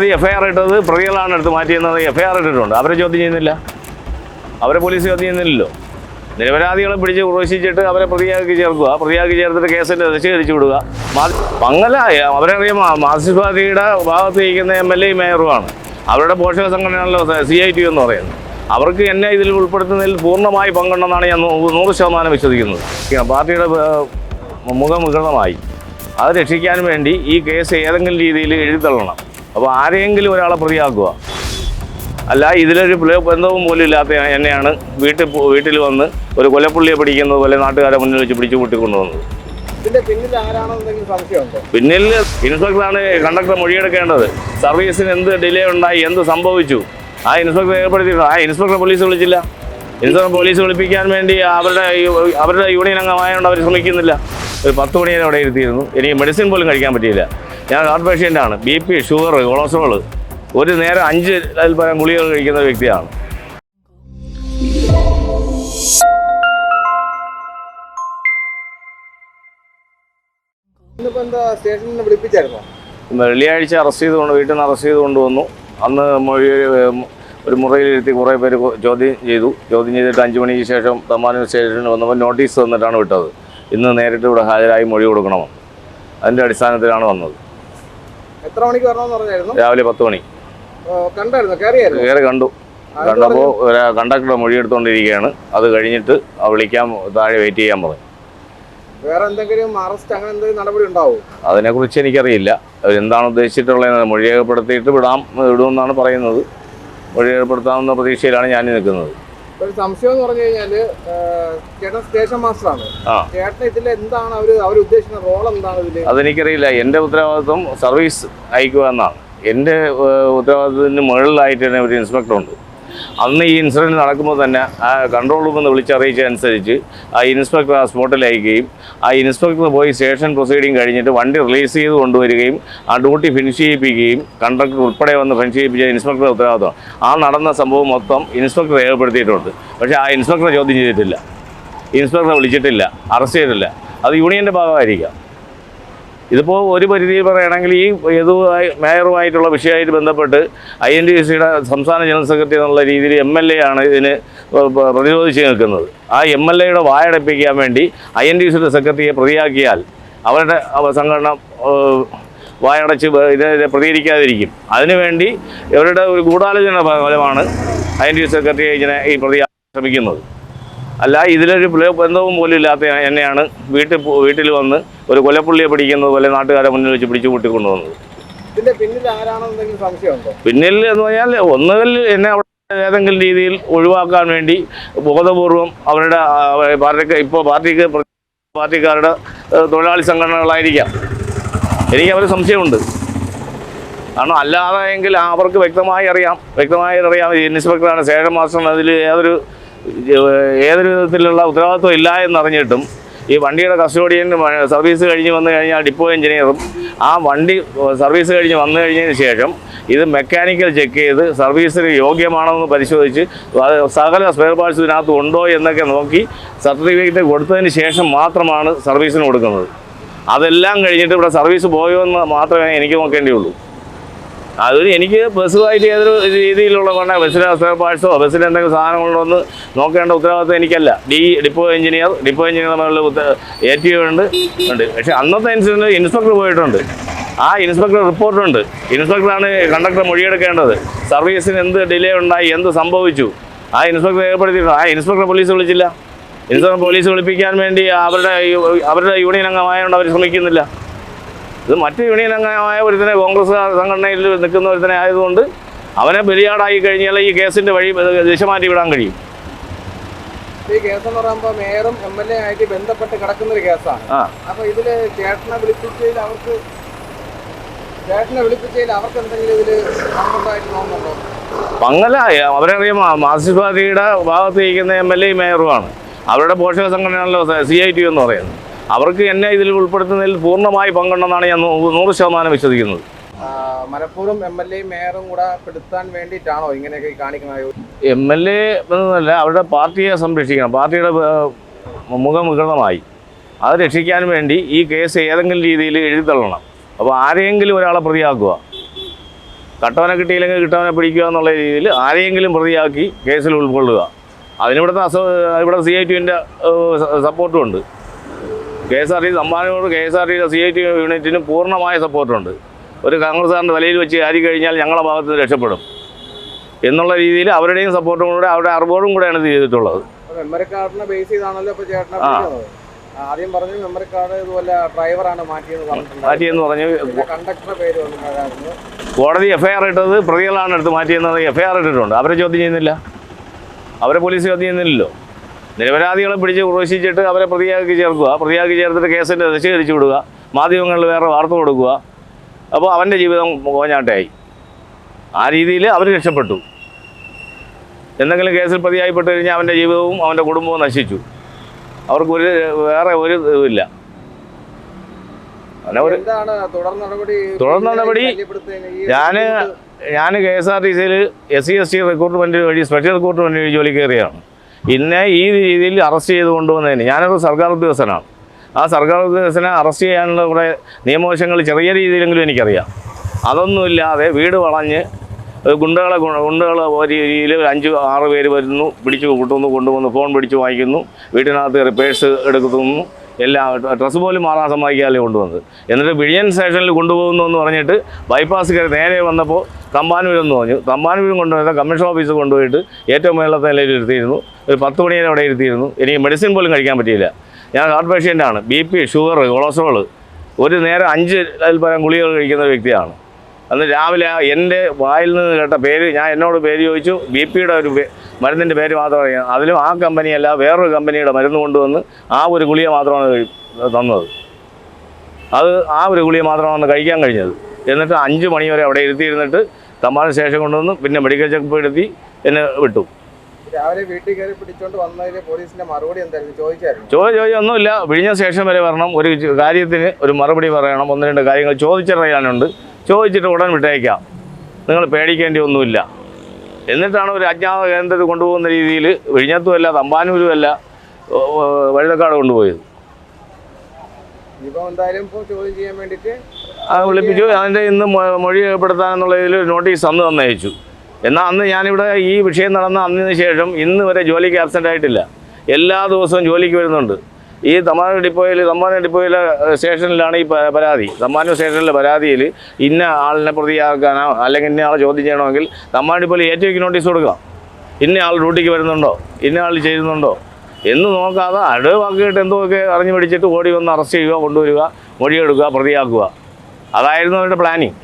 കോടതി എഫ്ഐആർ ഇട്ടത് പ്രതികളാണ് എടുത്ത് മാറ്റിയെന്നത് എഫ്ഐആർ ഇട്ടിട്ടുണ്ട്. അവരെ ചോദ്യം ചെയ്യുന്നില്ല. അവരെ പോലീസ് ചോദ്യം ചെയ്യുന്നില്ലല്ലോ. നിരപരാധികളെ പിടിച്ച് പ്രവേശിച്ചിട്ട് അവരെ പ്രതിയാക്കി ചേർക്കുക. പ്രതിയാക്കി ചേർത്തിട്ട് കേസിന്റെ നിഷേധിച്ചു വിടുക. പങ്കലായ അവരെ അവരറിയാം മാർക്സിസ്റ്റ് പാർട്ടിയുടെ ഭാഗത്ത് ഇരിക്കുന്ന എം എൽ എ മേയറുമാണ്. അവരുടെ പോഷക സംഘടനയാണല്ലോ സി ഐ ടി എന്ന് പറയുന്നത്. അവർക്ക് എന്നെ ഇതിൽ ഉൾപ്പെടുത്തുന്നതിൽ പൂർണമായി പങ്കുണ്ടെന്നാണ് ഞാൻ നൂറ് ശതമാനം വിശ്വസിക്കുന്നത്. പാർട്ടിയുടെ മുഖം വികൃതമായി. അത് രക്ഷിക്കാൻ വേണ്ടി ഈ കേസ് ഏതെങ്കിലും രീതിയിൽ എഴുതിത്തള്ളണം അപ്പോൾ ആരെങ്കിലും ഒരാളെ പ്രതിയാക്കുക. അല്ല ഇതിലൊരു ബന്ധവും പോലും ഇല്ലാത്ത എന്നെയാണ് വീട്ടിൽ വീട്ടിൽ വന്ന് ഒരു കൊലപ്പുള്ളിയെ പിടിക്കുന്നത് പോലെ നാട്ടുകാരെ മുന്നിൽ വെച്ച് പിടിച്ചു കൂട്ടിക്കൊണ്ടുവന്നത്. പിന്നിൽ ഇൻസ്പെക്ടറാണ് കണ്ടക്ടർ മൊഴിയെടുക്കേണ്ടത്. സർവീസിന് എന്ത് ഡിലേ ഉണ്ടായി എന്ത് സംഭവിച്ചു? ആ ഇൻസ്പെക്ടർ ഏർപ്പെടുത്തിയിട്ടുണ്ട് ആ ഇൻസ്പെക്ടർ പോലീസ് വിളിച്ചില്ല. ഇൻസ്പെക്ടർ പോലീസ് വിളിപ്പിക്കാൻ വേണ്ടി അവരുടെ അവരുടെ യൂണിയൻ അംഗമായതുകൊണ്ട് അവർ ശ്രമിക്കുന്നില്ല. ഒരു പത്ത് മണി വരെ അവിടെ ഇരുത്തിയിരുന്നു. എനിക്ക് മെഡിസിൻ പോലും കഴിക്കാൻ പറ്റിയില്ല. ഞാൻ ഹാർട്ട് പേഷ്യന്റാണ് ബി പി ഷുഗർ കൊളസ്ട്രോൾ ഒരു നേരം അഞ്ച് പരം ഗുളികകൾ കഴിക്കുന്ന വ്യക്തിയാണ്. വെള്ളിയാഴ്ച അറസ്റ്റ് ചെയ്തുകൊണ്ട് വീട്ടിൽ നിന്ന് അറസ്റ്റ് ചെയ്ത് കൊണ്ടുവന്നു അന്ന് മൊഴി ഒരു മുറിയിലിരുത്തി കുറേ പേര് ചോദ്യം ചെയ്തു. ചോദ്യം ചെയ്തിട്ട് അഞ്ച് മണിക്ക് ശേഷം തമ്മാനൂർ സ്റ്റേഷനിൽ വന്നപ്പോൾ നോട്ടീസ് തന്നിട്ടാണ് വിട്ടത്. ഇന്ന് നേരിട്ട് ഇവിടെ ഹാജരായി മൊഴി കൊടുക്കണമെന്ന്. അതിന്റെ അടിസ്ഥാനത്തിലാണ് വന്നത്. എത്ര മണിക്ക് വരണമെന്ന് പറഞ്ഞായിരുന്നു? രാവിലെ പത്ത് മണി. കണ്ടായിരുന്നു? കയറിയായിരുന്നു? കയറി കണ്ടു. കണ്ടപ്പോൾ കണ്ടക്ടർ മൊഴി എടുത്തുകൊണ്ടിരിക്കുകയാണ് അത് കഴിഞ്ഞിട്ട് വിളിക്കാൻ താഴെ വെയിറ്റ് ചെയ്യാൻ പറഞ്ഞു. വേറെ എന്തെങ്കിലും അറസ്റ്റ് അങ്ങനെ എന്തെങ്കിലും നടപടി ഉണ്ടാവും? അതിനെക്കുറിച്ച് എനിക്കറിയില്ല. എന്താണ് ഉദ്ദേശിച്ചിട്ടുള്ളത് മൊഴി രേഖപ്പെടുത്തിയിട്ട് വിടാം വിടുമെന്നാണ് പറയുന്നത്. മൊഴി രേഖപ്പെടുത്താമെന്ന പ്രതീക്ഷയിലാണ് ഞാൻ നിൽക്കുന്നത്. ഒരു സംശയം എന്ന് പറഞ്ഞു കഴിഞ്ഞാൽ ചേട്ടൻ സ്റ്റേഷൻ മാസ്റ്ററാണ് ചേട്ടൻ ഇതിൽ എന്താണ് അവർ അവർ ഉദ്ദേശിക്കുന്ന റോൾ എന്താണ് ഇതിൽ? അതെനിക്കറിയില്ല. എന്റെ ഉത്തരവാദിത്വം സർവീസ് അയക്കുക എന്നാണ്. എന്റെ ഉത്തരവാദിത്വത്തിന് മുകളിലായിട്ട് തന്നെ ഒരു ഇൻസ്പെക്ടറുണ്ട് അന്ന് ഈ ഇൻസിഡന്റ് നടക്കുമ്പോൾ തന്നെ ആ കൺട്രോൾ റൂമിൽ നിന്ന് വിളിച്ചറിയിച്ചതനുസരിച്ച് ആ ഇൻസ്പെക്ടർ ആ സ്പോട്ടിൽ അയക്കുകയും ആ ഇൻസ്പെക്ടർ പോയി സ്റ്റേഷൻ പ്രൊസീഡിങ് കഴിഞ്ഞിട്ട് വണ്ടി റിലീസ് ചെയ്ത് കൊണ്ടുവരികയും ആ ഡ്യൂട്ടി ഫിനിഷ് ചെയ്യിപ്പിക്കുകയും കണ്ടക്ടർ ഉൾപ്പെടെ വന്ന് ഫിനിഷ് ചെയ്യിപ്പിച്ച ഇൻസ്പെക്ടർ ഉത്തരവാദിത്വം. ആ നടന്ന സംഭവം മൊത്തം ഇൻസ്പെക്ടർ രേഖപ്പെടുത്തിയിട്ടുണ്ട്. പക്ഷേ ആ ഇൻസ്പെക്ടറെ ചോദ്യം ചെയ്തിട്ടില്ല. ഇൻസ്പെക്ടറെ വിളിച്ചിട്ടില്ല. അറസ്റ്റ് ചെയ്തിട്ടില്ല. അത് യൂണിയന്റെ ഭാഗമായിരിക്കാം. ഇതിപ്പോൾ ഒരു പരിധിയിൽ പറയുകയാണെങ്കിൽ ഈ യദുവായി മേയറുമായിട്ടുള്ള വിഷയമായിട്ട് ബന്ധപ്പെട്ട് ഐ എൻ ഡി സിയുടെ സംസ്ഥാന ജനറൽ സെക്രട്ടറി എന്നുള്ള രീതിയിൽ എം എൽ എ ആണ് ഇതിന് പ്രതിരോധിച്ച് നിൽക്കുന്നത്. ആ എം എൽ എയുടെ വായടപ്പിക്കാൻ വേണ്ടി ഐ എൻ ഡി സിയുടെ സെക്രട്ടറിയെ പ്രതിയാക്കിയാൽ അവരുടെ സംഘടന വായടച്ച് ഇതിനെ പ്രതികരിക്കാതിരിക്കും. അതിനുവേണ്ടി ഇവരുടെ ഒരു ഗൂഢാലോചന ഫലമാണ് ഐ എൻ ഡി സെക്രട്ടറിയെ ഇങ്ങനെ ഈ പ്രതി ശ്രമിക്കുന്നത്. അല്ല ഇതിലൊരു ബന്ധവും പോലും ഇല്ലാത്ത എന്നെയാണ് വീട്ടിൽ വീട്ടിൽ വന്ന് ഒരു കൊലപ്പുള്ളിയെ പിടിക്കുന്നത് പോലെ നാട്ടുകാരെ മുന്നിൽ വെച്ച് പിടിച്ചു കൂട്ടിക്കൊണ്ടുവന്നത്. പിന്നിൽ ആരാണോ സംശയമുണ്ടോ? പിന്നിൽ എന്ന് പറഞ്ഞാൽ ഒന്നുകിൽ എന്നെ ഏതെങ്കിലും രീതിയിൽ ഒഴിവാക്കാൻ വേണ്ടി ബോധപൂർവം അവരുടെ പാർട്ടിക്ക് ഇപ്പോൾ പാർട്ടിക്ക് പാർട്ടിക്കാരുടെ തൊഴിലാളി സംഘടനകളായിരിക്കാം. എനിക്ക് അവർ സംശയമുണ്ട്. കാരണം അല്ലാതെ എങ്കിൽ അവർക്ക് വ്യക്തമായി അറിയാം. വ്യക്തമായി അറിയാം. ഇൻസ്പെക്ടറാണ്. ശേഷം മാസം അതിൽ യാതൊരു ഏതൊരു വിധത്തിലുള്ള ഉത്തരവാദിത്വം ഇല്ല എന്നറിഞ്ഞിട്ടും ഈ വണ്ടിയുടെ കസ്റ്റോഡിയൻ സർവീസ് കഴിഞ്ഞ് വന്നു കഴിഞ്ഞാൽ ഡിപ്പോ എഞ്ചിനീയറും ആ വണ്ടി സർവീസ് കഴിഞ്ഞ് വന്നു കഴിഞ്ഞതിന് ശേഷം ഇത് മെക്കാനിക്കൽ ചെക്ക് ചെയ്ത് സർവീസിന് യോഗ്യമാണോ എന്ന് പരിശോധിച്ച് സകല സ്പെയർ പാർട്സ് ഇതിനകത്ത് ഉണ്ടോ എന്നൊക്കെ നോക്കി സർട്ടിഫിക്കറ്റ് കൊടുത്തതിന് ശേഷം മാത്രമാണ് സർവീസിന് കൊടുക്കുന്നത്. അതെല്ലാം കഴിഞ്ഞിട്ട് ഇവിടെ സർവീസ് പോയോ എന്ന് മാത്രമേ എനിക്ക് നോക്കേണ്ടിയുള്ളൂ. അതൊരു എനിക്ക് ബസ്സുമായിട്ട് ഏതൊരു രീതിയിലുള്ള കൊണ്ട? ബസ്സിലെ പാർട്സോ ബസ്സിൽ എന്തെങ്കിലും സാധനങ്ങളോ ഒന്ന് നോക്കേണ്ട ഉത്തരവാദിത്വം എനിക്കല്ല. D depot engineer depot engineer ഉത്ത എ ടി ഉണ്ട്. ഉണ്ട്. പക്ഷേ അന്നത്തെ ഇൻസിഡന്റ് ഇൻസ്പെക്ടർ പോയിട്ടുണ്ട്. ആ ഇൻസ്പെക്ടർ റിപ്പോർട്ടുണ്ട്. ഇൻസ്പെക്ടറാണ് കണ്ടക്ടർ മൊഴിയെടുക്കേണ്ടത്. സർവീസിന് എന്ത് ഡിലേ ഉണ്ടായി? എന്ത് സംഭവിച്ചു? ആ ഇൻസ്പെക്ടർ ഏർപ്പെടുത്തിയിട്ടുണ്ട് ആ ഇൻസ്പെക്ടർ പോലീസ് വിളിച്ചില്ല. ഇൻസ്പെക്ടർ പോലീസ് വിളിപ്പിക്കാൻ വേണ്ടി അവരുടെ അവരുടെ യൂണിയൻ അംഗമായതുകൊണ്ട് അവർ ശ്രമിക്കുന്നില്ല. ഇത് മറ്റ് യൂണിയൻ അംഗമായ ഒരുത്തനെ കോൺഗ്രസ് സംഘടനയിൽ നിൽക്കുന്ന ഒരുത്തനെ ആയതുകൊണ്ട് അവനെ ബലിയാടായി കഴിഞ്ഞാൽ ഈ കേസിന്റെ വഴി ദിശ മാറ്റി വിടാൻ കഴിയും. ഈ കേസ് എന്ന് പറയുമ്പോൾ മേയറും എം എൽ എ ആയിട്ട് ബന്ധപ്പെട്ട് കിടക്കുന്ന ഒരു കേസാണ് അപ്പൊ ഇതിൽ ചേട്ടനെ വിളിപ്പിച്ചതിൽ അവർക്ക് ചേട്ടനെ വിളിപ്പിച്ചതിൽ അവർക്ക് എന്തെങ്കിലും ഇതിൽ പങ്കുണ്ടായിട്ട് തോന്നുന്നുണ്ടോ? മംഗല അവരറിയാം മാർക്സിസ്റ്റ് പാർട്ടിയുടെ ഭാഗത്ത് ഇരിക്കുന്ന എം എൽ എ മേയറുമാണ്. അവരുടെ പോഷക സംഘടനയാണല്ലോ സി ഐ ടി എന്ന് പറയുന്നത്. അവർക്ക് എന്നെ ഇതിൽ ഉൾപ്പെടുത്തുന്നതിൽ പൂർണമായി പങ്കുണ്ടെന്നാണ് ഞാൻ നൂറ് ശതമാനം വിശ്വസിക്കുന്നത്. മലപ്പുറം എം എൽ എയും മേയറും കൂടെ പെടുത്താൻ വേണ്ടിയിട്ടാണോ ഇങ്ങനെയൊക്കെ കാണിക്കുന്നത് എം എൽ എ എന്നല്ല അവരുടെ പാർട്ടിയെ സംരക്ഷിക്കണം. പാർട്ടിയുടെ ഏഹ്, മുഖം വികൃതമായി. അത് രക്ഷിക്കാൻ വേണ്ടി ഈ കേസ് ഏതെങ്കിലും രീതിയിൽ എഴുതിത്തള്ളണം അപ്പോൾ ആരെയെങ്കിലും ഒരാളെ പ്രതിയാക്കുക. കട്ടവനെ കിട്ടിയില്ലെങ്കിൽ കിട്ടവനെ പിടിക്കുക എന്നുള്ള രീതിയിൽ ആരെയെങ്കിലും പ്രതിയാക്കി കേസിൽ ഉൾക്കൊള്ളുക. അതിനിവിടുത്തെ അസ ഇവിടെ സി ഐ ടിന്റെ സപ്പോർട്ടും ഉണ്ട്. K S R T സമ്മാനോട് K S R T C I T യൂണിറ്റിന് പൂർണമായ സപ്പോർട്ടുണ്ട്. ഒരു കോൺഗ്രസ്സുകാരന്റെ വലയിൽ വെച്ച് ആരി കഴിഞ്ഞാൽ ഞങ്ങളുടെ ഭാഗത്ത് നിന്ന് രക്ഷപ്പെടും. എന്നുള്ള രീതിയിൽ അവരുടെയും സപ്പോർട്ടും കൂടെ അവരുടെ അറിവോടും കൂടെയാണ് ഇത് ചെയ്തിട്ടുള്ളത്. അപ്പൊ മെമ്മറി കാർഡിനെ ബേസ് ചെയ്താണല്ലോ. ആദ്യം പറഞ്ഞു മെമ്മറി കാർഡ് ഇതുപോലെ ഡ്രൈവറാണ് മാറ്റിയെന്ന് പറഞ്ഞിട്ടുണ്ട് മാറ്റിയെന്ന് പറഞ്ഞ്. കണ്ടക്ടറുടെ പേര് വന്നിട്ടുണ്ടായിരുന്നു. കോടതി എഫ്ഐആർ ഇട്ടത് പ്രതികളാണ് എടുത്ത് മാറ്റിയെന്നത് എഫ്ഐആർ ഇട്ടിട്ടുണ്ട്. അവരെ ചോദ്യം ചെയ്യുന്നില്ല. അവരെ പോലീസ് ചോദ്യം ചെയ്യുന്നില്ലല്ലോ. നിരപരാധികളെ പിടിച്ച് പ്രവേശിച്ചിട്ട് അവരെ പ്രതിയാക്കി ചേർക്കുക. പ്രതിയാക്കി ചേർത്തിട്ട് കേസിന്റെ ദശകരിച്ചു വിടുക. മാധ്യമങ്ങളിൽ വേറെ വാർത്ത കൊടുക്കുക. അപ്പോൾ അവന്റെ ജീവിതം കോഞ്ഞാട്ടായി ആ രീതിയിൽ അവർ രക്ഷപ്പെട്ടു. എന്തെങ്കിലും കേസിൽ പ്രതിയായിപ്പെട്ട് കഴിഞ്ഞാൽ അവന്റെ ജീവിതവും അവന്റെ കുടുംബവും നശിച്ചു. അവർക്ക് ഒരു വേറെ ഒരു ഇതുമില്ല. തുടർ നടപടി ഞാൻ ഞാൻ കെ എസ് ആർ ടി സിയിൽ S C S T recruitment വഴി സ്പെഷ്യൽ റിക്രൂട്ട്മെന്റ് വഴി ജോലി കയറിയാണ് ഇന്നെ ഈ രീതിയിൽ അറസ്റ്റ് ചെയ്ത് കൊണ്ടുവന്നതിന്. ഞാനൊരു സർക്കാർ ഉദ്യോഗസ്ഥനാണ്. ആ സർക്കാർ ഉദ്യോഗസ്ഥനെ അറസ്റ്റ് ചെയ്യാനുള്ള കുറേ നിയമവശങ്ങൾ ചെറിയ രീതിയിലെങ്കിലും എനിക്കറിയാം. അതൊന്നുമില്ലാതെ വീട് വളഞ്ഞ് ഗുണ്ടകളെ ഗു- ഗുണ്ടകൾ ഒരു രീതിയിൽ അഞ്ച് ആറ് പേര് വരുന്നു പിടിച്ചു കൂട്ടുന്നു കൊണ്ടുവന്ന് ഫോൺ പിടിച്ച് വാങ്ങിക്കുന്നു വീട്ടിനകത്ത് റിപ്പേഴ്സ് എടുക്കുന്നു. എല്ലാം ഡ്രസ്സ് പോലും മാറാൻ സമ്മതിക്കാതെ കൊണ്ടുവന്നത്. എന്നിട്ട് വിഴിയൻ സ്റ്റേഷനിൽ കൊണ്ടുപോകുന്നു എന്ന് പറഞ്ഞിട്ട് ബൈപ്പാസ് കയറി നേരെ വന്നപ്പോൾ തമ്പാനൂരെന്ന് പറഞ്ഞു. തമ്പാനൂരും കൊണ്ടുവന്ന കമ്മീഷൻ ഓഫീസ് കൊണ്ടുപോയിട്ട് ഏറ്റവും മേളത്തെ നിലയിൽ ഇരുത്തിയിരുന്നു. ഒരു പത്ത് മണി അവിടെ ഇരുത്തിയിരുന്നു. എനിക്ക് മെഡിസിൻ പോലും കഴിക്കാൻ പറ്റിയില്ല. ഞാൻ ഹാർട്ട് പേഷ്യന്റാണ് ബി പി ഷുഗർ കൊളസ്ട്രോൾ ഒരു നേരം അഞ്ച് പരം ഗുളികൾ കഴിക്കുന്ന വ്യക്തിയാണ്. അന്ന് രാവിലെ എന്റെ വായിൽ നിന്ന് കേട്ട പേര് ഞാൻ എന്നോട് പേര് ചോദിച്ചു ബി പിയുടെ ഒരു മരുന്നിന്റെ പേര് മാത്രം അറിയാം അതിലും ആ കമ്പനിയല്ല വേറൊരു കമ്പനിയുടെ മരുന്ന് കൊണ്ടുവന്ന് ആ ഒരു ഗുളിക മാത്രമാണ് തന്നത്. അത് ആ ഒരു ഗുളിക മാത്രമാണ് കഴിക്കാൻ കഴിഞ്ഞത്. എന്നിട്ട് അഞ്ച് മണി വരെ അവിടെ ഇരുത്തിയിരുന്നിട്ട് തമ്പാൻ ശേഷം കൊണ്ടുവന്ന് പിന്നെ മെഡിക്കൽ ചെക്കപ്പ് എടുത്തി എന്നെ വിട്ടു. രാവിലെ വീട്ടിൽ കയറി പിടിച്ചോണ്ട് വന്നതിന് പോലീസിന്റെ മറുപടി എന്തായിരുന്നു? ചോദിച്ചായിരുന്നു? ചോദ്യം ചോദ്യം ഒന്നുമില്ല. വിഴിഞ്ഞ ശേഷം വരെ വരണം. ഒരു കാര്യത്തിന് ഒരു മറുപടി പറയണം. ഒന്ന് രണ്ട് കാര്യങ്ങൾ ചോദിച്ചറിയാനുണ്ട്. ചോദിച്ചിട്ട് ഉടൻ വിട്ടയക്കാം. നിങ്ങൾ പേടിക്കേണ്ടി ഒന്നുമില്ല. എന്നിട്ടാണ് ഒരു അജ്ഞാത കേന്ദ്രത്തിൽ കൊണ്ടുപോകുന്ന രീതിയിൽ വിഴിഞ്ഞത്തുമല്ല തമ്പാനൂരുമല്ല വഴുതക്കാട് കൊണ്ടുപോയത്. ആ വിളിപ്പിച്ചു. അതിന്റെ ഇന്ന് മൊഴി രേഖപ്പെടുത്താനെന്നുള്ള ഇതിൽ നോട്ടീസ് അന്ന് തന്നയച്ചു. എന്നാൽ അന്ന് ഞാനിവിടെ ഈ വിഷയം നടന്ന അന്നിന് ശേഷം ഇന്ന് വരെ ജോലിക്ക് ആബ്സെന്റ് ആയിട്ടില്ല. എല്ലാ ദിവസവും ജോലിക്ക് വരുന്നുണ്ട്. ഈ തമ്മാനം ഡിപ്പോയിൽ തമ്മാനം ഡിപ്പോയിലെ സ്റ്റേഷനിലാണ് ഈ പരാതി. തമ്മാനം സ്റ്റേഷനിലെ പരാതിയിൽ ഇന്ന ആളിനെ പ്രതിയാക്കാനോ അല്ലെങ്കിൽ ഇന്ന ആളെ ചോദ്യം ചെയ്യണമെങ്കിൽ തമ്മാനൂർ ഡിപ്പോയിൽ ഏറ്റവും നോട്ടീസ് കൊടുക്കാം ഇന്ന ആൾ ഡ്യൂട്ടിക്ക് വരുന്നുണ്ടോ? ഇന്ന ആൾ ചെയ്യുന്നുണ്ടോ? എന്ന് നോക്കാതെ അടു വാക്കിയിട്ട് എന്തൊക്കെ അറിഞ്ഞു പിടിച്ചിട്ട് ഓടി വന്ന് അറസ്റ്റ് ചെയ്യുക കൊണ്ടുവരിക മൊഴിയെടുക്കുക പ്രതിയാക്കുക. അതായിരുന്നു അവരുടെ പ്ലാനിങ്.